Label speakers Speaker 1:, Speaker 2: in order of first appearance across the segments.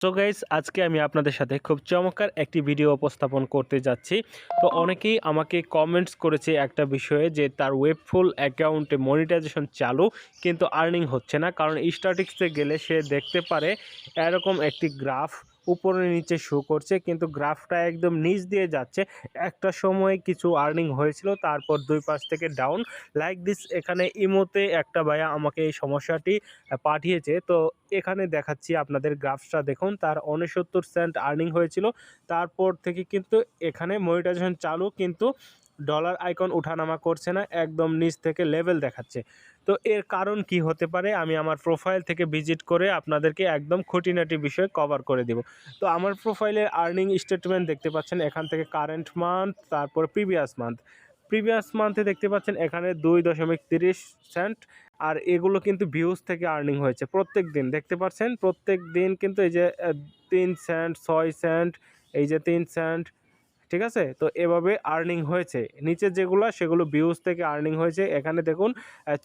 Speaker 1: তো গাইজ আজকে আমি আপনাদের সাথে খুব চমৎকার একটি ভিডিও উপস্থাপন করতে যাচ্ছি। তো অনেকেই আমাকে কমেন্টস করেছে একটা বিষয়ে যে তার ওয়েবফুল অ্যাকাউন্টে মনিটাইজেশন চালু, কিন্তু আর্নিং হচ্ছে না। কারণ স্ট্যাটিক্সে গেলে সে দেখতে পারে এরকম একটি গ্রাফ উপরে নিচে শো করছে, কিন্তু গ্রাফটা একদম নিচ দিয়ে যাচ্ছে। একটা সময় কিছু আর্নিং হয়েছিল, তারপর দুই পাশ থেকে ডাউন লাইক দিস এখানে ইমোতে একটা ভাইয়া আমাকে এই সমস্যাটি পাঠিয়েছে। তো এখানে দেখাচ্ছি আপনাদের গ্রাফটা দেখুন, তার উনসত্তর সেন্ট আর্নিং হয়েছিল। তারপর থেকে কিন্তু এখানে মনিটাইজেশন চালু, কিন্তু ডলার আইকন ওঠানামা করছে না, একদম নিচ থেকে লেভেল দেখাচ্ছে। তো এর কারণ কি হতে পারে, আমি আমার প্রোফাইল থেকে ভিজিট করে আপনাদেরকে একদম খুঁটিনাটি বিষয় কভার করে দিব। তো আমার প্রোফাইলের আর্নিং স্টেটমেন্ট দেখতে পাচ্ছেন, এখান থেকে কারেন্ট মান্থ তারপর প্রিভিয়াস মান্থ প্রিভিয়াস মান্থে দেখতে পাচ্ছেন, এখানে দুই দশমিক তিরিশ সেন্ট আর এগুলো কিন্তু ভিউজ থেকে আর্নিং হয়েছে প্রত্যেক দিন। দেখতে পাচ্ছেন, প্রত্যেক দিন কিন্তু এই যে তিন সেন্ট ছয় সেন্ট এই যে তিন সেন্ট ঠিক আছে? তো এভাবে আর্নিং হয়েছে। নিচে যেগুলো, সেগুলো ভিউজ থেকে আর্নিং হয়েছে। এখানে দেখুন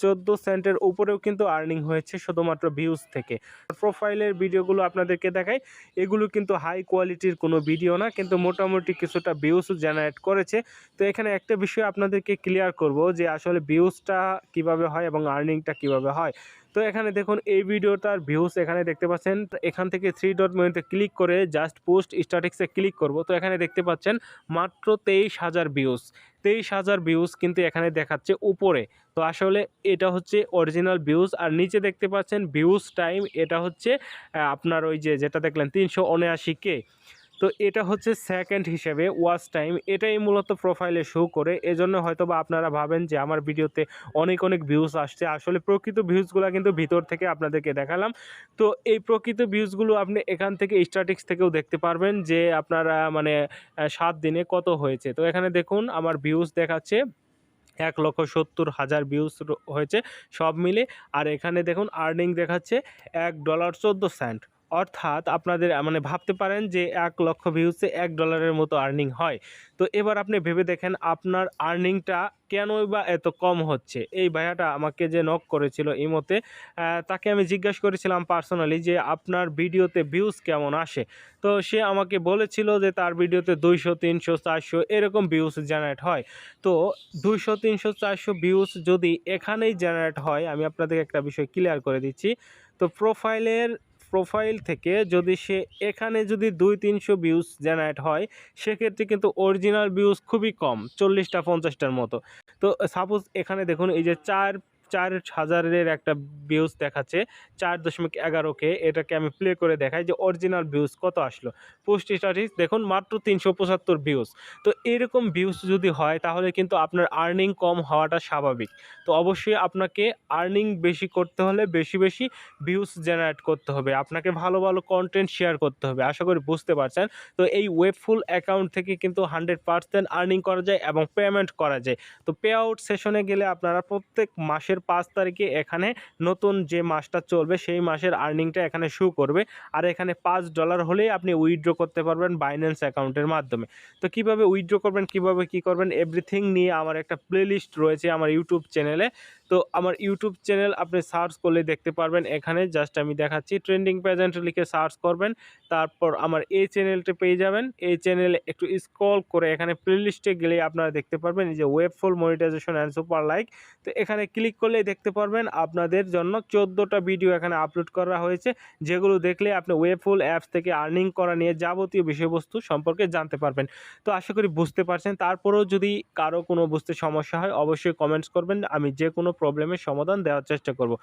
Speaker 1: চোদ্দ সেন্টের উপরেও কিন্তু আর্নিং হয়েছে শুধুমাত্র ভিউজ থেকে। প্রোফাইলের ভিডিওগুলো আপনাদেরকে দেখাই। এগুলো কিন্তু হাই কোয়ালিটির কোনো ভিডিও না, কিন্তু মোটামুটি কিছুটা ভিউজ জেনারেট করেছে। তো এখানে একটা বিষয় আপনাদেরকে ক্লিয়ার করব যে আসলে ভিউজটা কীভাবে হয় এবং আর্নিংটা কীভাবে হয়। তো এখানে দেখুন, এই ভিডিওটার ভিউজ এখানে দেখতে পাচ্ছেন। এখান থেকে থ্রি ডট মেনুতে ক্লিক করে জাস্ট পোস্ট স্ট্যাটিক্সে ক্লিক করব। তো এখানে দেখতে পাচ্ছেন, মাত্র তেইশ হাজার ভিউজ তেইশ হাজার ভিউজ কিন্তু এখানে দেখাচ্ছে উপরে। তো আসলে এটা হচ্ছে অরিজিনাল ভিউজ আর নিচে দেখতে পাচ্ছেন ভিউজ টাইম এটা হচ্ছে আপনার ওই যে যেটা দেখলেন, তিনশো উনআশি কে তো এটা হচ্ছে সেকেন্ড হিসেবে ওয়াচ টাইম এটাই মূলত প্রোফাইলে শো করে। এজন্য হয়তো বা আপনারা ভাবেন যে আমার ভিডিওতে অনেক অনেক ভিউজ আসছে। আসলে প্রকৃত ভিউজগুলো কিন্তু ভিতর থেকে আপনাদেরকে দেখালাম। তো এই প্রকৃত ভিউজগুলো আপনি এখান থেকে স্ট্যাটিক্স থেকেও দেখতে পারবেন যে আপনারা মানে সাত দিনে কত হয়েছে। তো এখানে দেখুন, আমার ভিউজ দেখাচ্ছে এক লক্ষ সত্তর হাজার ভিউজ হয়েছে সব মিলে। আর এখানে দেখুন আর্নিং দেখাচ্ছে এক ডলার চোদ্দ সেন্ট অর্থাৎ আপনাদের মানে ভাবতে পারেন যে এক লক্ষ ভিউসে এক ডলারের মতো আর্নিং হয়। তো এবার আপনি ভেবে দেখেন আপনার আর্নিংটা কেনই বা এত কম হচ্ছে? এই ভাইয়াটা আমাকে যে নক করেছিল আহ, তাকে আমি জিজ্ঞাসা করেছিলাম পার্সোনালি যে আপনার ভিডিওতে ভিউজ কেমন আসে? তো সে আমাকে বলেছিল যে তার ভিডিওতে দুইশো তিনশো চারশো এরকম ভিউজ জেনারেট হয়। তো দুইশো তিনশো চারশো ভিউজ যদি এখানেই জেনারেট হয় আমি আপনাদেরকে একটা বিষয় ক্লিয়ার করে দিচ্ছি। তো প্রোফাইলের প্রোফাইল থেকে যদি সে এখানে যদি দুই তিনশো ভিউজ জেনারেট হয়, সেক্ষেত্রে কিন্তু অরিজিনাল ভিউজ খুবই কম, চল্লিশটা পঞ্চাশটার মতো। তো সাপোজ এখানে দেখুন, এই যে চার চার হাজারের একটা ভিউজ দেখাচ্ছে, চার দশমিক এগারোকে এটাকে আমি প্লে করে দেখাই যে অরিজিনাল ভিউজ কত আসলো। পোস্ট স্ট্যাটিস দেখুন, মাত্র তিনশো পঁচাত্তর ভিউজ তো এরকম ভিউজ যদি হয়, তাহলে কিন্তু আপনার আর্নিং কম হওয়াটা স্বাভাবিক। তো অবশ্যই আপনাকে আর্নিং বেশি করতে হলে বেশি বেশি ভিউজ জেনারেট করতে হবে। আপনাকে ভালো ভালো কন্টেন্ট শেয়ার করতে হবে, আশা করি বুঝতে পারছেন। তো এই ওয়েবফুল অ্যাকাউন্ট থেকে কিন্তু হান্ড্রেড পার্সেন্ট আর্নিং করা যায় এবং পেমেন্ট করা যায়। তো পে আউট সেশনে গেলে আপনারা প্রত্যেক মাসের পাঁচ তারিখে এখানে নতুন যে মাসটা চলবে, সেই মাসের আর্নিংটা এখানে শু করবে। আর এখানে পাঁচ ডলার হলেই আপনি উইথড্র করতে পারবেন বাইন্যান্স অ্যাকাউন্টের মাধ্যমে। তো কীভাবে উইথড্র করবেন, কীভাবে কি করবেন এভরিথিং নিয়ে আমার একটা প্লেলিস্ট রয়েছে আমার ইউটিউব চ্যানেলে তো আমার ইউটিউব চ্যানেল আপনি সার্চ করলে দেখতে পারবেন। এখানে জাস্ট আমি দেখাচ্ছি ট্রেন্ডিং প্রেজেন্ট লিখে সার্চ করবেন। তারপর আমার এই চ্যানেলটি পেয়ে যাবেন। এই চ্যানেলে একটু স্ক্রল করে এখানে প্লেলিস্টে গেলে আপনারা দেখতে পারবেন এই যে ওয়েবফুল মনিটাইজেশন অ্যান্ড সুপার লাইক তো এখানে ক্লিক করলেই দেখতে পারবেন আপনাদের জন্য চোদ্দোটা ভিডিও এখানে আপলোড করা হয়েছে। যেগুলো দেখলে আপনি ওয়েবফুল অ্যাপস থেকে আর্নিং করা নিয়ে যাবতীয় বিষয়বস্তু সম্পর্কে জানতে পারবেন। তো আশা করি বুঝতে পারছেন। তারপরেও যদি কারও কোনো বুঝতে সমস্যা হয়, অবশ্যই কমেন্টস করবেন। আমি যে কোনো প্রবলেমের সমাধান দেওয়ার চেষ্টা করব।